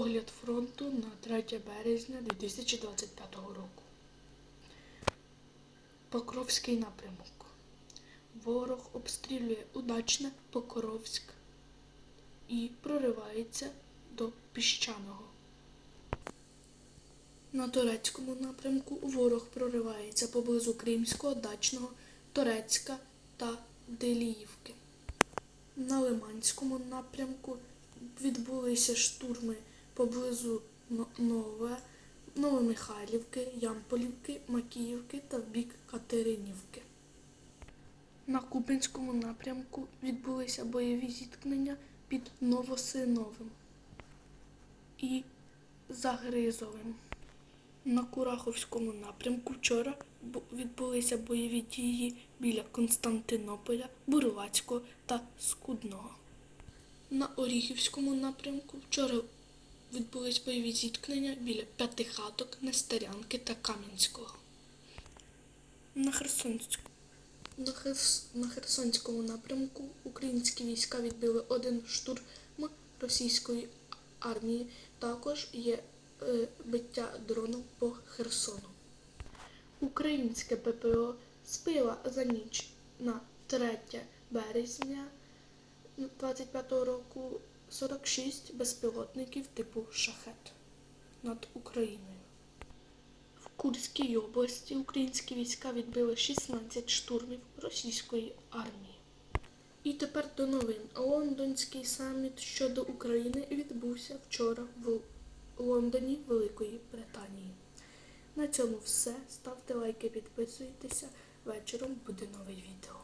Огляд фронту на 3 березня 2025 року. Покровський напрямок. Ворог обстрілює удачне Покровськ і проривається до піщаного. На турецькому напрямку ворог проривається поблизу Кримського, Дачного, Торецька та Деліївки. На Лиманському напрямку відбулися штурми поблизу Нове, Новомихайлівки, Ямполівки, Макіївки та в бік Катеринівки. На Купінському напрямку відбулися бойові зіткнення під Новосиновим і Загризовим. На Кураховському напрямку вчора відбулися бойові дії біля Константинополя, Бурлацького та Скудного. На Оріхівському напрямку вчора відбулись бойові зіткнення біля П'ятихаток, Нестерянки та Кам'янського. На Херсонському. На, Херс... на Херсонському напрямку українські війська відбили один штурм російської армії. Також є е, биття дроном по Херсону. Українське ППО збила за ніч на 3 березня 25 року 46 безпілотників типу шахет над Україною. В Курській області українські війська відбили 16 штурмів російської армії. І тепер до новин. Лондонський саміт щодо України відбувся вчора в Лондоні Великої Британії. На цьому все. Ставте лайки, підписуйтеся. Вечором буде нове відео.